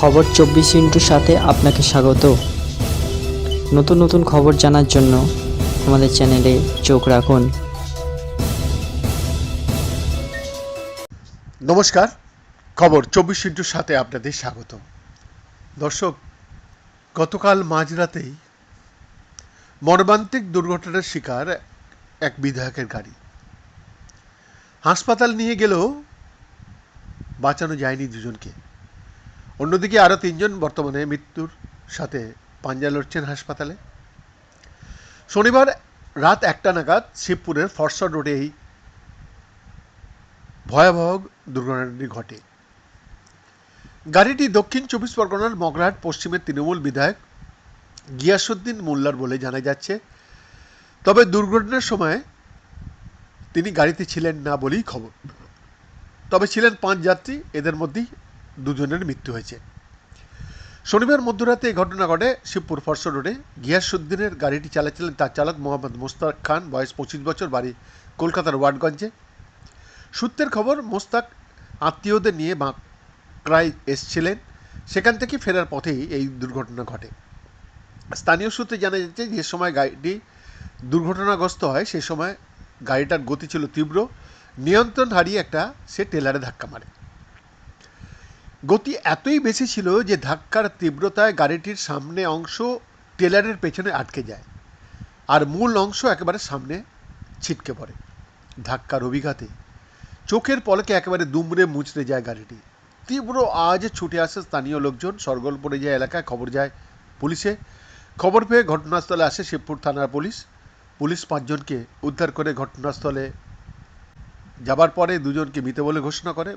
খবর চব্বিশ ইন্টুর সাথে আপনাকে স্বাগত। নতুন নতুন খবর জানার জন্য আমাদের চ্যানেলে চোখ রাখুন। নমস্কার, খবর চব্বিশ ইন্টুর সাথে আপনাদের স্বাগত। দর্শক, গতকাল মাঝরাতেই মর্মান্তিক দুর্ঘটনার শিকার এক বিধায়কের গাড়ি। হাসপাতাল নিয়ে গেলেও বাঁচানো যায়নি দুজনকে। অন্যদিকে আরও তিনজন বর্তমানে মৃত্যুর সাথে পাঞ্জা লড়ছেন হাসপাতালে। শনিবার রাত একটা নাগাদ শিবপুরের ফরসা রোডে এই ভয়াবহ দুর্ঘটনাটি ঘটে। গাড়িটি দক্ষিণ চব্বিশ পরগনার মগরাহাট, পশ্চিমের তৃণমূল বিধায়ক গিয়াসুদ্দিন মোল্লার বলে জানা যাচ্ছে। তবে দুর্ঘটনার সময় তিনি গাড়িতে ছিলেন না বলেই খবর। তবে ছিলেন পাঁচ যাত্রী, এদের মধ্যেই দুজনের মৃত্যু হয়েছে। শনিবার মধ্যরাতে এই ঘটনা ঘটে শিবপুর ফরসা রোডে। গিয়াসুদ্দিনের গাড়িটি চালাচ্ছিলেন তার চালক মোহাম্মদ মোস্তাক খান, বয়স পঁচিশ বছর, বাড়ি কলকাতার ওয়ার্ডগঞ্জে। সূত্রের খবর মোস্তাক আত্মীয়দের নিয়ে বাঁকড়ায় এসছিলেন। সেখান থেকে ফেরার পথেই এই দুর্ঘটনা ঘটে। স্থানীয় সূত্রে জানা যাচ্ছে, যে সময় গাড়িটি দুর্ঘটনাগ্রস্ত হয়, সে সময় গাড়িটার গতি ছিল তীব্র। নিয়ন্ত্রণ হারিয়ে একটা সে টেলারে ধাক্কা মারে। গতি এতই বেশি ছিল যে ধাক্কার তীব্রতায় গাড়িটির সামনে অংশ টেলারের পেছনে আটকে যায়। আর মূল অংশ একেবারে সামনে ছিটকে পড়ে। ধাক্কার অভিঘাতে চোখের পলকে একেবারে দুমড়ে মুচড়ে যায় গাড়িটি। তীব্র আজ ছুটে আসে স্থানীয় লোকজন। সরগোল পড়ে যায় এলাকায় খবর যায় পুলিশে। খবর পেয়ে ঘটনাস্থলে আসে শিবপুর থানার পুলিশ। পুলিশ পাঁচজনকে উদ্ধার করে ঘটনাস্থলে যাবার পরে দুজনকে মৃত বলে ঘোষণা করে।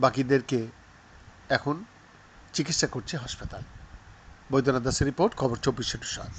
বাকিদেরকে এখন চিকিৎসা করছে হাসপাতাল। বৈদ্যনাথ দাসের রিপোর্ট খবর চব্বিশ সাত।